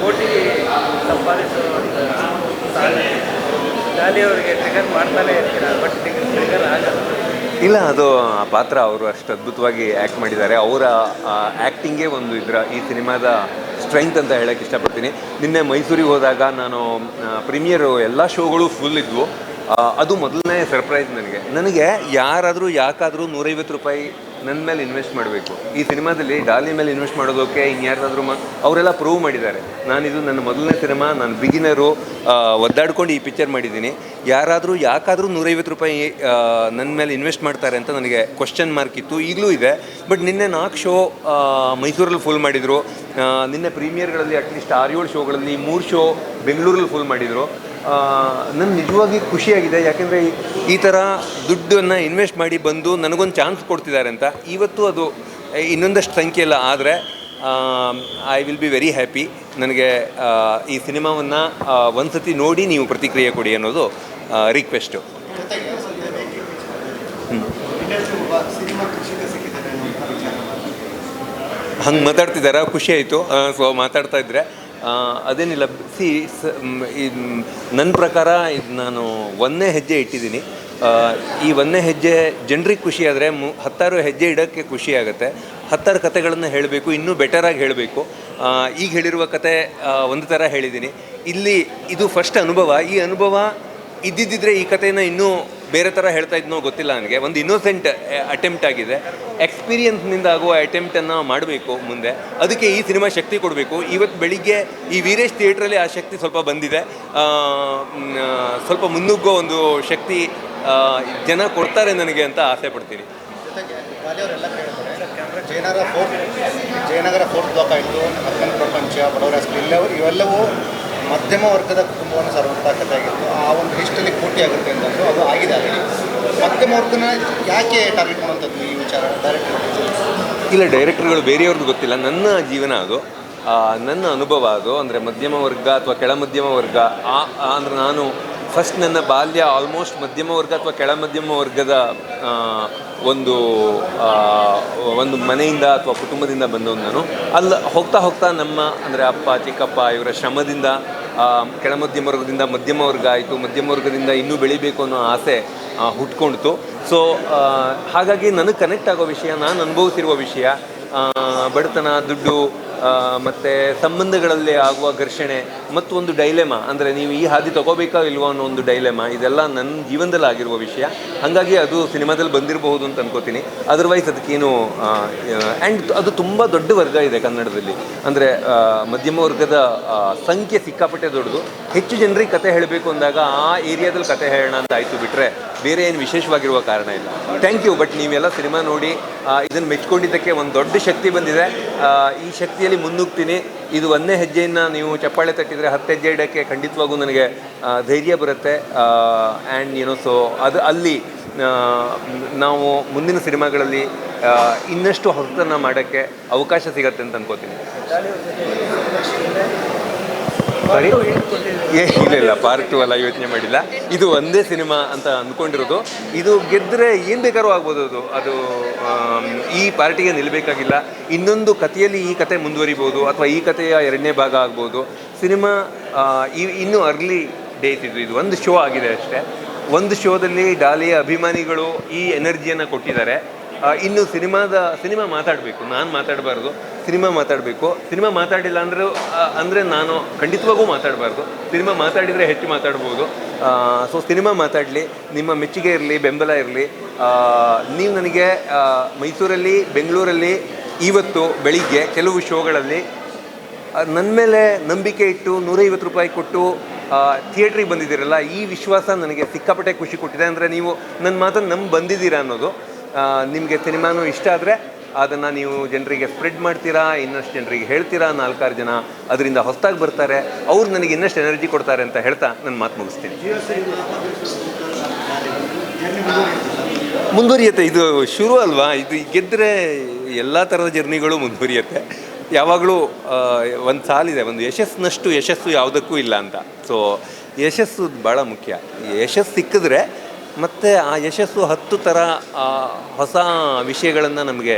ಕೋಟಿ ಸಂಪಾದಿಸೋ ಸಾಧ್ಯ ಗಾಲಿ ಅವರಿಗೆ ಟ್ರಿಗರ್ ಮಾಡ್ತಾನೆ ಇರ್ತೀರ? ಬಟ್ ಟ್ರಿಗರ್ ಆಗಲ್ಲ. ಇಲ್ಲ, ಅದು ಆ ಪಾತ್ರ ಅವರು ಅಷ್ಟು ಅದ್ಭುತವಾಗಿ ಆ್ಯಕ್ಟ್ ಮಾಡಿದ್ದಾರೆ. ಅವರ ಆ್ಯಕ್ಟಿಂಗೇ ಒಂದು ಇದರ, ಈ ಸಿನಿಮಾದ ಸ್ಟ್ರೆಂತ್ ಅಂತ ಹೇಳೋಕ್ಕೆ ಇಷ್ಟಪಡ್ತೀನಿ. ನಿನ್ನೆ ಮೈಸೂರಿಗೆ ಹೋದಾಗ ನಾನು ಪ್ರೀಮಿಯರು ಎಲ್ಲ ಶೋಗಳು ಫುಲ್ ಇದ್ವು. ಅದು ಮೊದಲನೇ ಸರ್ಪ್ರೈಸ್ ನನಗೆ. ನನಗೆ ಯಾರಾದರೂ, ಯಾಕಾದರೂ ನೂರೈವತ್ತು ರೂಪಾಯಿ ನನ್ನ ಮೇಲೆ ಇನ್ವೆಸ್ಟ್ ಮಾಡಬೇಕು. ಈ ಸಿನಿಮಾದಲ್ಲಿ ಡಾಲಿ ಮೇಲೆ ಇನ್ವೆಸ್ಟ್ ಮಾಡೋದಕ್ಕೆ ಇನ್ಯಾರಾದರೂ ಮ ಅವರೆಲ್ಲ ಪ್ರೂವ್ ಮಾಡಿದ್ದಾರೆ. ನಾನಿದು ನನ್ನ ಮೊದಲನೇ ಸಿನಿಮಾ, ನಾನು ಬಿಗಿನರು ಒದ್ದಾಡ್ಕೊಂಡು ಈ ಪಿಕ್ಚರ್ ಮಾಡಿದ್ದೀನಿ. ಯಾರಾದರೂ, ಯಾಕಾದರೂ ನೂರೈವತ್ತು ರೂಪಾಯಿ ನನ್ನ ಮೇಲೆ ಇನ್ವೆಸ್ಟ್ ಮಾಡ್ತಾರೆ ಅಂತ ನನಗೆ ಕ್ವಶನ್ ಮಾರ್ಕ್ ಇತ್ತು. ಈಗಲೂ ಇದೆ. ಬಟ್ ನಿನ್ನೆ ನಾಲ್ಕು ಶೋ ಮೈಸೂರಲ್ಲಿ ಫುಲ್ ಮಾಡಿದರು. ನಿನ್ನೆ ಪ್ರೀಮಿಯರ್ಗಳಲ್ಲಿ ಅಟ್ಲೀಸ್ಟ್ ಆರು ಏಳು ಶೋಗಳಲ್ಲಿ ಮೂರು ಶೋ ಬೆಂಗಳೂರಲ್ಲಿ ಫುಲ್ ಮಾಡಿದರು. ನನ್ನ ನಿಜವಾಗಿ ಖುಷಿಯಾಗಿದೆ. ಯಾಕೆಂದರೆ ಈ ಥರ ದುಡ್ಡನ್ನು ಇನ್ವೆಸ್ಟ್ ಮಾಡಿ ಬಂದು ನನಗೊಂದು ಚಾನ್ಸ್ ಕೊಡ್ತಿದ್ದಾರೆ ಅಂತ. ಇವತ್ತು ಅದು ಇನ್ನೊಂದಷ್ಟು ಸಂಖ್ಯೆ ಇಲ್ಲ ಆದರೆ I will be very happy ನನಗೆ ಈ ಸಿನಿಮಾವನ್ನು ಒಂದು ಸತಿ ನೋಡಿ ನೀವು ಪ್ರತಿಕ್ರಿಯೆ ಕೊಡಿ ಅನ್ನೋದು ರಿಕ್ವೆಸ್ಟು ಹಂಗೆ ಮಾತಾಡ್ತಿದ್ದಾರಾ? ಖುಷಿ ಆಯಿತು. ಸೊ ಮಾತಾಡ್ತಾ ಇದ್ದರೆ ಅದೇನಿಲ್ಲ. ಸಿ ನನ್ನ ಪ್ರಕಾರ ಇದು ನಾನು ಒಂದನೇ ಹೆಜ್ಜೆ ಇಟ್ಟಿದ್ದೀನಿ. ಈ ಒಂದನೇ ಹೆಜ್ಜೆ ಜನರಿಗೆ ಖುಷಿಯಾದರೆ ಮು, ಹತ್ತಾರು ಹೆಜ್ಜೆ ಇಡೋಕ್ಕೆ ಖುಷಿ ಆಗುತ್ತೆ. ಹತ್ತಾರು ಕತೆಗಳನ್ನು ಹೇಳಬೇಕು, ಇನ್ನೂ ಬೆಟರಾಗಿ ಹೇಳಬೇಕು. ಈಗ ಹೇಳಿರುವ ಕತೆ ಒಂದು ಥರ ಹೇಳಿದ್ದೀನಿ. ಇಲ್ಲಿ ಇದು ಫಸ್ಟ್ ಅನುಭವ. ಈ ಅನುಭವ ಇದ್ದಿದ್ದಿದ್ರೆ ಈ ಕಥೆನ ಇನ್ನೂ ಬೇರೆ ಥರ ಹೇಳ್ತಾ ಇದ್ನೋ ಗೊತ್ತಿಲ್ಲ ನನಗೆ. ಒಂದು ಇನ್ನೋಸೆಂಟ್ ಅಟೆಂಪ್ಟ್ ಆಗಿದೆ. ಎಕ್ಸ್ಪೀರಿಯನ್ಸ್ನಿಂದ ಆಗುವ ಅಟೆಂಪ್ಟನ್ನು ಮಾಡಬೇಕು ಮುಂದೆ. ಅದಕ್ಕೆ ಈ ಸಿನಿಮಾ ಶಕ್ತಿ ಕೊಡಬೇಕು. ಇವತ್ತು ಬೆಳಿಗ್ಗೆ ಈ ವೀರೇಶ್ ಥಿಯೇಟ್ರಲ್ಲಿ ಆ ಶಕ್ತಿ ಸ್ವಲ್ಪ ಬಂದಿದೆ. ಸ್ವಲ್ಪ ಮುನ್ನುಗ್ಗೋ ಒಂದು ಶಕ್ತಿ ಜನ ಕೊಡ್ತಾರೆ ನನಗೆ ಅಂತ ಆಸೆ ಪಡ್ತೀನಿ. Jayanagar fourth Jayanagar fourth block ಆಯಿತು, ಅಕ್ಕನ ಪ್ರಪಂಚ, ಬಡವರ ಇವೆಲ್ಲವೂ ಮಧ್ಯಮ ವರ್ಗದ ಕುಟುಂಬವನ್ನು ಸಾರುವಂಥ ಆಗಿತ್ತು. ಆ ಒಂದು ಲಿಸ್ಟಲ್ಲಿ ಕೋಟಿ ಆಗುತ್ತೆ ಆಗಿದೆ ವರ್ಗನ ಯಾಕೆ ಟಾರ್ಗೆಟ್ ಮಾಡುವಂಥದ್ದು ಈ ವಿಚಾರ? ಡೈರೆಕ್ಟರ್ ಇಲ್ಲ ಡೈರೆಕ್ಟರ್ಗಳು ಬೇರೆಯವ್ರದ್ದು ಗೊತ್ತಿಲ್ಲ. ನನ್ನ ಜೀವನ ಅದು. ನನ್ನ ಅನುಭವ ಅದು. ಅಂದರೆ ಮಧ್ಯಮ ವರ್ಗ ಅಥವಾ ಕೆಳ ಮಧ್ಯಮ ವರ್ಗ. ಆ ಅಂದರೆ ನಾನು ಫಸ್ಟ್ ನನ್ನ ಬಾಲ್ಯ ಆಲ್ಮೋಸ್ಟ್ ಮಧ್ಯಮ ವರ್ಗ ಅಥವಾ ಕೆಳ ಮಧ್ಯಮ ವರ್ಗದ ಒಂದು ಒಂದು ಮನೆಯಿಂದ ಅಥವಾ ಕುಟುಂಬದಿಂದ ಬಂದವನು ನಾನು. ಅಲ್ಲಿ, ಹೋಗ್ತಾ ಹೋಗ್ತಾ ನಮ್ಮ, ಅಂದರೆ ಅಪ್ಪ, ಚಿಕ್ಕಪ್ಪ ಇವರ ಶ್ರಮದಿಂದ ಕೆಳ ಮಧ್ಯಮ ವರ್ಗದಿಂದ ಮಧ್ಯಮ ವರ್ಗ ಆಯಿತು. ಮಧ್ಯಮ ವರ್ಗದಿಂದ ಇನ್ನೂ ಬೆಳಿಬೇಕು ಅನ್ನೋ ಆಸೆ ಹುಟ್ಕೊಂಡಿತು. ಸೊ ಹಾಗಾಗಿ ನನಗೆ ಕನೆಕ್ಟ್ ಆಗೋ ವಿಷಯ, ನಾನು ಅನುಭವಿಸಿರುವ ವಿಷಯ ಬಡತನ, ದುಡ್ಡು ಮತ್ತು ಸಂಬಂಧಗಳಲ್ಲಿ ಆಗುವ ಘರ್ಷಣೆ ಮತ್ತು ಒಂದು ಡೈಲೆಮ ಅಂದರೆ ನೀವು ಈ ಹಾದಿ ತಗೋಬೇಕಾ ಇಲ್ವೋ ಅನ್ನೋ ಒಂದು ಡೈಲೆಮ ಇದೆಲ್ಲ ನನ್ನ ಜೀವನದಲ್ಲಿ ಆಗಿರುವ ವಿಷಯ. ಹಾಗಾಗಿ ಅದು ಸಿನಿಮಾದಲ್ಲಿ ಬಂದಿರಬಹುದು ಅಂತ ಅನ್ಕೋತೀನಿ. ಅದರ್ವೈಸ್ ಅದಕ್ಕೇನು ಆ್ಯಂಡ್ ಅದು ತುಂಬ ದೊಡ್ಡ ವರ್ಗ ಇದೆ ಕನ್ನಡದಲ್ಲಿ. ಅಂದರೆ ಮಧ್ಯಮ ವರ್ಗದ ಸಂಖ್ಯೆ ಸಿಕ್ಕಾಪಟ್ಟೆ ದೊಡ್ಡದು. ಹೆಚ್ಚು ಜನರಿಗೆ ಕತೆ ಹೇಳಬೇಕು ಅಂದಾಗ ಆ ಏರಿಯಾದಲ್ಲಿ ಕತೆ ಹೇಳೋಣ ಅಂತ ಆಯಿತು ಬಿಟ್ಟರೆ ಬೇರೆ ಏನು ವಿಶೇಷವಾಗಿರುವ ಕಾರಣ ಇಲ್ಲ. ಥ್ಯಾಂಕ್ ಯು ಬಟ್ ನೀವೆಲ್ಲ ಸಿನಿಮಾ ನೋಡಿ ಇದನ್ನು ಮೆಚ್ಕೊಂಡಿದ್ದಕ್ಕೆ ಒಂದು ದೊಡ್ಡ ಶಕ್ತಿ ಬಂದಿದೆ. ಈ ಶಕ್ತಿಯಲ್ಲಿ ಮುನ್ನುಗ್ತೀನಿ. ಇದು ಒಂದೇ ಹೆಜ್ಜೆಯನ್ನು ನೀವು ಚಪ್ಪಾಳೆ ತಟ್ಟಿದರೆ ಹತ್ತು ಹೆಜ್ಜೆ ಇಡೋಕ್ಕೆ ಖಂಡಿತವಾಗೂ ನನಗೆ ಧೈರ್ಯ ಬರುತ್ತೆ. ಆ್ಯಂಡ್ ಏನೋ ಸೊ ಅದು ಅಲ್ಲಿ ನಾವು ಮುಂದಿನ ಸಿನಿಮಾಗಳಲ್ಲಿ ಇನ್ನಷ್ಟು ಹೊಸತನ್ನು ಮಾಡೋಕ್ಕೆ ಅವಕಾಶ ಸಿಗತ್ತೆ ಅಂತ ಅನ್ಕೋತೀನಿ. ಏ ಇಲ್ಲ ಇಲ್ಲ ಪಾರ್ಟ್ ಟು ಎಲ್ಲ ಯೋಚನೆ ಮಾಡಿಲ್ಲ. ಇದು ಒಂದೇ ಸಿನಿಮಾ ಅಂತ ಅಂದ್ಕೊಂಡಿರೋದು. ಇದು ಗೆದ್ದರೆ ಏನು ಬೇಕಾದ್ರೂ ಆಗ್ಬೋದು ಅದು. ಅದು ಈ ಪಾರ್ಟಿಗೆ ನಿಲ್ಲಬೇಕಾಗಿಲ್ಲ ಇನ್ನೊಂದು ಕಥೆಯಲ್ಲಿ ಈ ಕತೆ ಮುಂದುವರಿಬೋದು, ಅಥವಾ ಈ ಕಥೆಯ ಎರಡನೇ ಭಾಗ ಆಗ್ಬೋದು. ಸಿನಿಮಾ ಈ- ಇನ್ನೂ ಅರ್ಲಿ ಡೇಟ್ ಇದು. ಇದು ಒಂದು ಶೋ ಆಗಿದೆ ಅಷ್ಟೇ. ಒಂದು ಶೋದಲ್ಲಿ ಡಾಲಿಯ ಅಭಿಮಾನಿಗಳು ಈ ಎನರ್ಜಿಯನ್ನು ಕೊಟ್ಟಿದ್ದಾರೆ. ಇನ್ನು ಸಿನಿಮಾದ, ಸಿನಿಮಾ ಮಾತಾಡಬೇಕು. ನಾನು ಮಾತಾಡಬಾರ್ದು. ಸಿನಿಮಾ ಮಾತಾಡಬೇಕು. ಸಿನಿಮಾ ಮಾತಾಡಿಲ್ಲ ಅಂದರೆ ಅಂದರೆ ನಾನು ಖಂಡಿತವಾಗೂ ಮಾತಾಡಬಾರ್ದು. ಸಿನಿಮಾ ಮಾತಾಡಿದರೆ ಹೆಚ್ಚು ಮಾತಾಡ್ಬೋದು. ಸೊ ಸಿನಿಮಾ ಮಾತಾಡಲಿ. ನಿಮ್ಮ ಮೆಚ್ಚುಗೆ ಇರಲಿ, ಬೆಂಬಲ ಇರಲಿ. ನೀವು ನನಗೆ ಮೈಸೂರಲ್ಲಿ, ಬೆಂಗಳೂರಲ್ಲಿ ಇವತ್ತು ಬೆಳಿಗ್ಗೆ ಕೆಲವು ಶೋಗಳಲ್ಲಿ ನನ್ನ ಮೇಲೆ ನಂಬಿಕೆ ಇಟ್ಟು ನೂರೈವತ್ತು ರೂಪಾಯಿ ಕೊಟ್ಟು ಥಿಯೇಟ್ರಿಗೆ ಬಂದಿದ್ದೀರಲ್ಲ, ಈ ವಿಶ್ವಾಸ ನನಗೆ ಸಿಕ್ಕಾಪಟ್ಟೆ ಖುಷಿ ಕೊಟ್ಟಿದೆ. ಅಂದರೆ ನೀವು ನನ್ನ ಮಾತನ್ನು ನಂಬಿ ಬಂದಿದ್ದೀರಾ ಅನ್ನೋದು ನಿಮಗೆ ಸಿನಿಮಾನೂ ಇಷ್ಟ ಆದರೆ ಅದನ್ನು ನೀವು ಜನರಿಗೆ ಸ್ಪ್ರೆಡ್ ಮಾಡ್ತೀರಾ, ಇನ್ನಷ್ಟು ಜನರಿಗೆ ಹೇಳ್ತೀರಾ? ನಾಲ್ಕಾರು ಜನ ಅದರಿಂದ ಹೊಸದಾಗಿ ಬರ್ತಾರೆ. ಅವ್ರು ನನಗೆ ಇನ್ನಷ್ಟು ಎನರ್ಜಿ ಕೊಡ್ತಾರೆ ಅಂತ ಹೇಳ್ತಾ ನನ್ನ ಮಾತು ಮುಗಿಸ್ತೀನಿ. ಮುಂದುವರಿಯುತ್ತೆ. ಇದು ಶುರು ಅಲ್ವಾ? ಇದು ಗೆದ್ದರೆ ಎಲ್ಲ ಥರದ ಜರ್ನಿಗಳು ಮುಂದುವರಿಯುತ್ತೆ. ಯಾವಾಗಲೂ ಒಂದು ಸಾಲಿದೆ, ಒಂದು ಯಶಸ್ಸಿನಷ್ಟು ಯಶಸ್ಸು ಯಾವುದಕ್ಕೂ ಇಲ್ಲ ಅಂತ. ಸೊ ಯಶಸ್ಸು ಭಾಳ ಮುಖ್ಯ. ಯಶಸ್ಸು ಸಿಕ್ಕಿದ್ರೆ ಮತ್ತು ಆ ಯಶಸ್ಸು ಹತ್ತು ಥರ ಹೊಸ ವಿಷಯಗಳನ್ನು ನಮಗೆ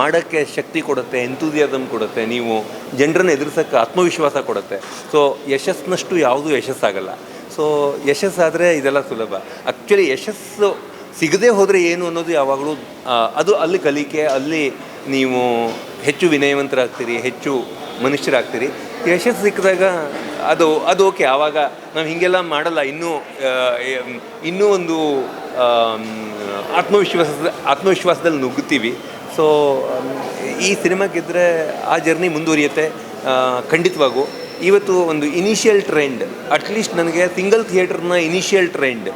ಮಾಡೋಕ್ಕೆ ಶಕ್ತಿ ಕೊಡುತ್ತೆ ಎಂತೂದಿಯಾದಮ್ ಕೊಡುತ್ತೆ, ನೀವು ಜನರನ್ನು ಎದುರಿಸೋಕ್ಕೆ ಆತ್ಮವಿಶ್ವಾಸ ಕೊಡುತ್ತೆ. ಸೊ ಯಶಸ್ಸಿನಷ್ಟು ಯಾವುದೂ ಯಶಸ್ಸಾಗಲ್ಲ. ಸೊ ಯಶಸ್ಸಾದರೆ ಇದೆಲ್ಲ ಸುಲಭ. ಆ್ಯಕ್ಚುಲಿ ಯಶಸ್ಸು ಸಿಗದೆ ಹೋದರೆ ಏನು ಅನ್ನೋದು ಯಾವಾಗಲೂ ಅದು ಅಲ್ಲಿ ಕಲಿಕೆ, ಅಲ್ಲಿ ನೀವು ಹೆಚ್ಚು ವಿನಯವಂತರಾಗ್ತೀರಿ, ಹೆಚ್ಚು ಮನುಷ್ಯರಾಗ್ತೀರಿ. ಯಶಸ್ಸು ಸಿಕ್ಕಿದಾಗ ಅದು ಅದು ಓಕೆ ಆವಾಗ ನಾವು ಹೀಗೆಲ್ಲ ಮಾಡಲ್ಲ. ಇನ್ನೂ ಇನ್ನೂ ಒಂದು ಆತ್ಮವಿಶ್ವಾಸ ಆತ್ಮವಿಶ್ವಾಸದ ಆತ್ಮವಿಶ್ವಾಸದಲ್ಲಿ ನುಗ್ಗುತ್ತೀವಿ. ಸೊ ಈ ಸಿನಿಮಾಗಿದ್ದರೆ ಆ ಜರ್ನಿ ಮುಂದುವರಿಯುತ್ತೆ. ಖಂಡಿತವಾಗೂ. ಇವತ್ತು ಒಂದು ಇನಿಷಿಯಲ್ ಟ್ರೆಂಡ್ ಅಟ್ಲೀಸ್ಟ್ ನನಗೆ ಸಿಂಗಲ್ ಥಿಯೇಟ್ರ್ನ ಇನಿಷಿಯಲ್ ಟ್ರೆಂಡ್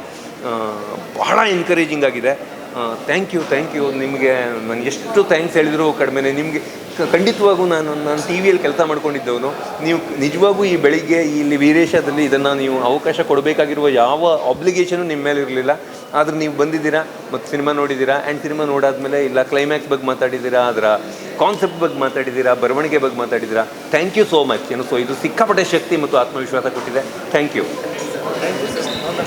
ಬಹಳ ಎನ್ಕರೇಜಿಂಗ್ ಆಗಿದೆ. ಥ್ಯಾಂಕ್ ಯು ಥ್ಯಾಂಕ್ ಯು ನಿಮಗೆ ನಾನು ಎಷ್ಟು ಥ್ಯಾಂಕ್ಸ್ ಹೇಳಿದರೂ ಕಡಿಮೆನೆ. ನಿಮಗೆ ಖಂಡಿತವಾಗೂ ನಾನು ನಾನು ಟಿ ವಿಯಲ್ಲಿ ಕೆಲಸ ಮಾಡ್ಕೊಂಡಿದ್ದವನು. ನೀವು ನಿಜವಾಗೂ ಈ ಬೆಳಿಗ್ಗೆ ಇಲ್ಲಿ ವೀರೇಶದಲ್ಲಿ ಇದನ್ನು ನೀವು ಅವಕಾಶ ಕೊಡಬೇಕಾಗಿರುವ ಯಾವ ಆಬ್ಲಿಗೇಷನು ನಿಮ್ಮ ಮೇಲೆ ಇರಲಿಲ್ಲ. ಆದರೆ ನೀವು ಬಂದಿದ್ದೀರಾ, ಮತ್ತು ಸಿನಿಮಾ ನೋಡಿದ್ದೀರಾ ಆ್ಯಂಡ್ ಸಿನಿಮಾ ನೋಡಾದಮೇಲೆ ಇಲ್ಲ ಕ್ಲೈಮ್ಯಾಕ್ಸ್ ಬಗ್ಗೆ ಮಾತಾಡಿದ್ದೀರಾ ಅದರ ಕಾನ್ಸೆಪ್ಟ್ ಬಗ್ಗೆ ಮಾತಾಡಿದ್ದೀರಾ, ಬರವಣಿಗೆ ಬಗ್ಗೆ ಮಾತಾಡಿದ್ದೀರಾ ಥ್ಯಾಂಕ್ ಯು ಸೋ ಮಚ್ ಏನು ಸೊ ಇದು ಸಿಕ್ಕಾಪಟ್ಟೆ ಶಕ್ತಿ ಮತ್ತು ಆತ್ಮವಿಶ್ವಾಸ ಕೊಟ್ಟಿದೆ. Thank you